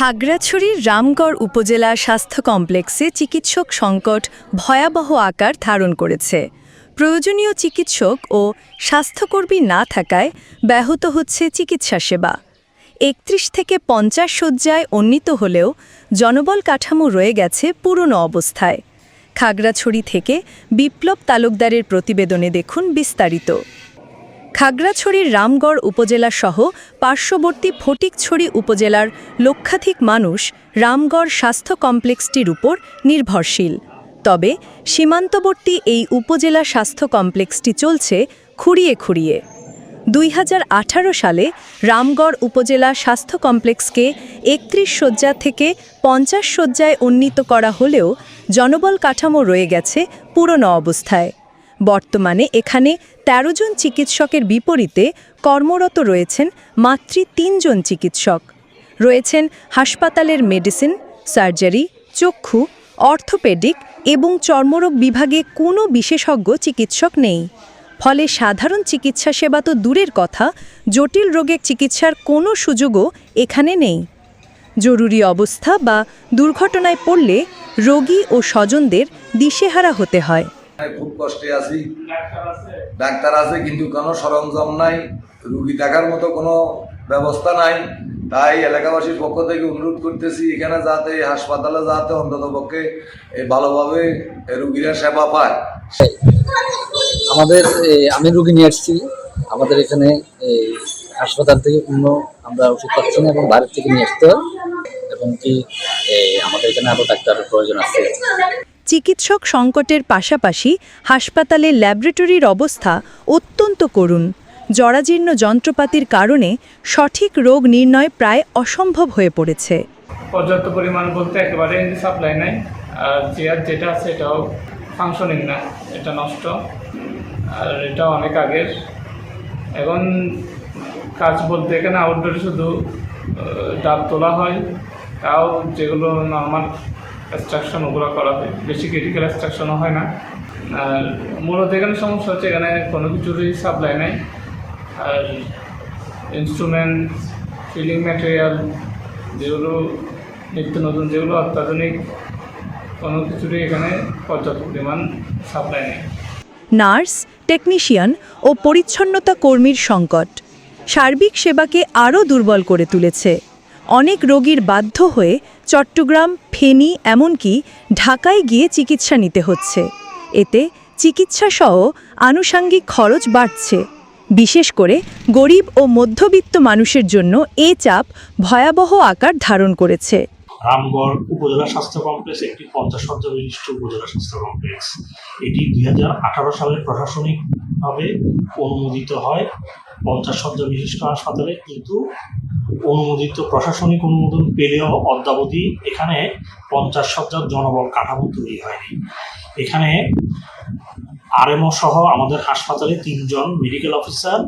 খাগড়াছড়ির রামগড় উপজেলা স্বাস্থ্য কমপ্লেক্সে চিকিৎসক সংকট ভয়াবহ আকার ধারণ করেছে। প্রয়োজনীয় চিকিৎসক ও স্বাস্থ্যকর্মী না থাকায় ব্যাহত হচ্ছে চিকিৎসা সেবা। একত্রিশ থেকে পঞ্চাশ শয্যায় উন্নীত হলেও জনবল কাঠামো রয়ে গেছে পুরনো অবস্থায়। খাগড়াছড়ি থেকে বিপ্লব তালুকদারের প্রতিবেদনে দেখুন বিস্তারিত। খাগড়াছড়ির রামগড় উপজেলা সহ পার্শ্ববর্তী ফটিকছড়ি উপজেলার লক্ষাধিক মানুষ রামগড় স্বাস্থ্য কমপ্লেক্সটির উপর নির্ভরশীল। তবে সীমান্তবর্তী এই উপজেলা স্বাস্থ্য কমপ্লেক্সটি চলছে খুঁড়িয়ে খুঁড়িয়ে। দুই হাজার আঠারো সালে রামগড় উপজেলা স্বাস্থ্য কমপ্লেক্সকে একত্রিশ শয্যা থেকে পঞ্চাশ শয্যায় উন্নীত করা হলেও জনবল কাঠামো রয়ে গেছে পুরনো অবস্থায়। বর্তমানে এখানে ১৩ জন চিকিৎসকের বিপরীতে কর্মরত রয়েছেন মাত্র তিনজন চিকিৎসক। রয়েছেন হাসপাতালের মেডিসিন, সার্জারি, চক্ষু, অর্থোপেডিক এবং চর্মরোগ বিভাগে কোনো বিশেষজ্ঞ চিকিৎসক নেই। ফলে সাধারণ চিকিৎসা সেবা তো দূরের কথা, জটিল রোগের চিকিৎসার কোনো সুযোগও এখানে নেই। জরুরি অবস্থা বা দুর্ঘটনায় পড়লে রোগী ও স্বজনদের দিশেহারা হতে হয়, খুব কষ্টে আছি। ডাক্তার আছে, কিন্তু কোনো সরঞ্জাম নাই, রুগী দেখার মতো কোনো ব্যবস্থা নাই। তাই এলাকাবাসীর পক্ষ থেকে অনুরোধ করতেছি, এখানে যাতে, হাসপাতালে যাতে অন্তত পক্ষে ভালোভাবে রুগীরা সেবা পায়। আমাদের আমি রুগী নিয়ে আসছি। আমাদের এখানে হাসপাতাল থেকে কোনো আমরা ওষুধ পাচ্ছি না এবং বাইরের থেকে নিয়ে আসতে হয়। এবং কি আমাদের এখানে আরও ডাক্তারের প্রয়োজন আছে। চিকিৎসক সংকটের পাশাপাশি হাসপাতালের ল্যাবরেটরির অবস্থা অত্যন্ত করুণ। জরাজীর্ণ যন্ত্রপাতির কারণে সঠিক রোগ নির্ণয় প্রায় অসম্ভব হয়ে পড়েছে। পর্যাপ্ত পরিমাণ বলতে একেবারে সাপ্লাই নাই। আর চেয়ার যেটা আছে এটাও ফাংশনিং না, এটা নষ্ট। আর এটা অনেক আগের। এখন কাজ বলতে এখানে আউটডোরে শুধু ডাব তোলা হয়। তাও যেগুলো নর্মাল এক্সট্রাকশন ওগুলো করা হয়। বেশি ক্রিটিক্যাল এক্সট্রাকশনও হয় না। আর মূলত এখানে সমস্যা হচ্ছে এখানে কোনো কিছুরই সাপ্লাই নাই। আর ইনস্ট্রুমেন্ট ফিলিং ম্যাটেরিয়াল যেগুলো নিত্য নতুন যেগুলো অত্যাধুনিক, কোনো কিছুরই এখানে পর্যাপ্ত পরিমাণ সাপ্লাই নেই। নার্স টেকনিশিয়ান ও পরিচ্ছন্নতা কর্মীর সংকট। সার্বিক সেবাকে আরও দুর্বল করে তুলেছে। অনেক রোগীর বাধ্য হয়ে চট্টগ্রাম, ফেনী এমনকি ঢাকায় গিয়ে চিকিৎসা নিতে হচ্ছে। এতে চিকিৎসাসহ আনুষাঙ্গিক খরচ বাড়ছে। বিশেষ করে গরিব ও মধ্যবিত্ত মানুষের জন্য এ চাপ ভয়াবহ আকার ধারণ করেছে। রামগড় উপজেলা স্বাস্থ্য কমপ্লেক্স একটি পঞ্চাশ শয্যা বিশিষ্ট উপজেলা স্বাস্থ্য কমপ্লেক্স। এটি দুই হাজার আঠারো সালে প্রশাসনিকভাবে অনুমোদিত হয়। পঞ্চাশ শয্যা বিশিষ্ট হাসপাতালে কিন্তু অনুমোদিত প্রশাসনিক অনুমোদন পেলেও অদ্যাবধি এখানে পঞ্চাশ শয্যার জনবল কাঠামো তৈরি হয়নি। এখানে আরএমও সহ আমাদের হাসপাতালে তিনজন মেডিকেল অফিসার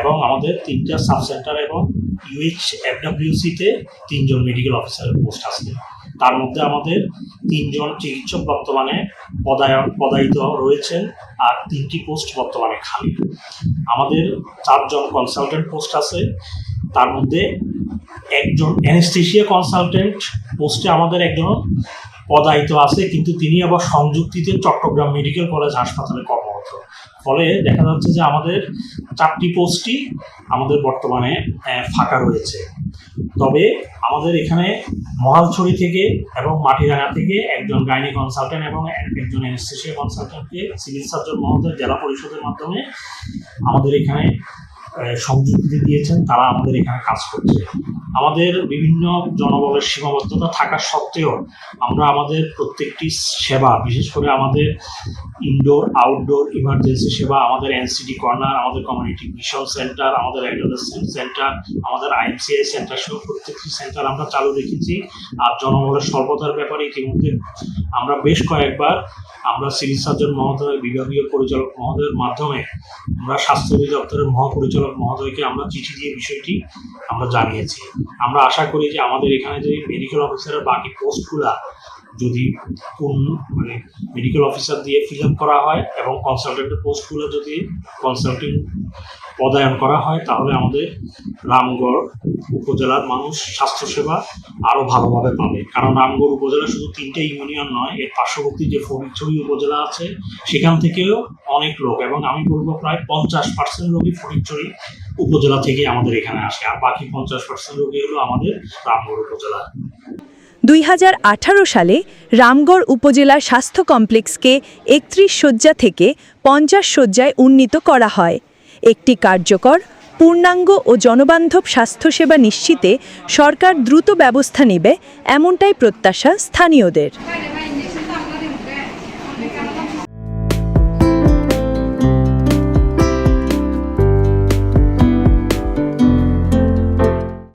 এবং আমাদের তিনটা সাব সেন্টার এবং ইউএইচ এফডাব্লিউসিতে তিনজন মেডিকেল অফিসারের পোস্ট আছে। তার মধ্যে আমাদের তিনজন চিকিৎসক বর্তমানে পদায়ন পদায়িত রয়েছেন আর তিনটি পোস্ট বর্তমানে খালি। আমাদের চারজন কনসালটেন্ট পোস্ট আছে। তার মধ্যে একজন অ্যানেস্থেশিয়া কনসালটেন্ট পোস্টে আমাদের একজন পদায়িত আছে, কিন্তু তিনি আবার সংযুক্তিতে চট্টগ্রাম মেডিকেল কলেজ হাসপাতালে কর্মরত। ফলে দেখা যাচ্ছে যে আমাদের চারটি পোস্টই আমাদের বর্তমানে ফাঁকা রয়েছে। তবে আমাদের এখানে মহালছড়ি থেকে এবং মাটিরাঙ্গা থেকে একজন গাইনি কনসালটেন্ট এবং একজন অ্যানেস্থেশিয়া কনসালটেন্টকে সিভিল সার্জন মহোদয় জেলা পরিষদের মাধ্যমে আমাদের এখানে সংযুক্তি দিয়েছেন, তারা আমাদের এখানে কাজ করছে। আমাদের বিভিন্ন জনবলের সীমাবদ্ধতা থাকা সত্ত্বেও আমরা আমাদের প্রত্যেকটি সেবা, বিশেষ করে আমাদের ইনডোর আউটডোর ইমার্জেন্সি সেবা, আমাদের এনসিডি কর্নার আমাদের কমিউনিটি মিশন সেন্টার আমাদের অ্যাডোলেসেন্ট সেন্টার আমাদের আইএমসিআই সেন্টার সহ প্রত্যেকটি সেন্টার আমরা চালু রেখেছি। আর জনবলের স্বল্পতার ব্যাপারে ইতিমধ্যে আমরা বেশ কয়েকবার আমরা সিভিল সার্জন মহোদয়, বিভাগীয় পরিচালক মহোদয়ের মাধ্যমে আমরা স্বাস্থ্য অধিদপ্তরের মহাপরিচালক মহোদয়কে আমরা চিঠি দিয়ে বিষয়টি আমরা জানিয়েছি। আমরা আশা করি যে আমাদের এখানে যে মেডিকেল অফিসারের বাকি পোস্টগুলা যদি কোন মানে মেডিকেল অফিসার দিয়ে ফিল আপ করা হয় এবং কনসালটেন্টের পোস্টগুলো যদি কনসাল্টিং পদায়ন করা হয়, তাহলে আমাদের রামগড় উপজেলার মানুষ স্বাস্থ্যসেবা আরও ভালোভাবে পাবে। কারণ রামগড় উপজেলা শুধু তিনটে ইউনিয়ন নয়, এর পার্শ্ববর্তী যে ফটিকছড়ি উপজেলা আছে, সেখান থেকেও অনেক লোক এবং আমি বলব প্রায় পঞ্চাশ পার্সেন্ট রোগী ফটিকছড়ি উপজেলা থেকে আমাদের এখানে আসে, আর বাকি পঞ্চাশ পার্সেন্ট রোগী হলো আমাদের রামগড় উপজেলা। দুই হাজার আঠারো সালে রামগড় উপজেলা স্বাস্থ্য কমপ্লেক্সকে একত্রিশ শয্যা থেকে পঞ্চাশ শয্যায় উন্নীত করা হয়। একটি কার্যকর পূর্ণাঙ্গ ও জনবান্ধব স্বাস্থ্যসেবা নিশ্চিতে সরকার দ্রুত ব্যবস্থা নেবে এমনটাই প্রত্যাশা স্থানীয়দের।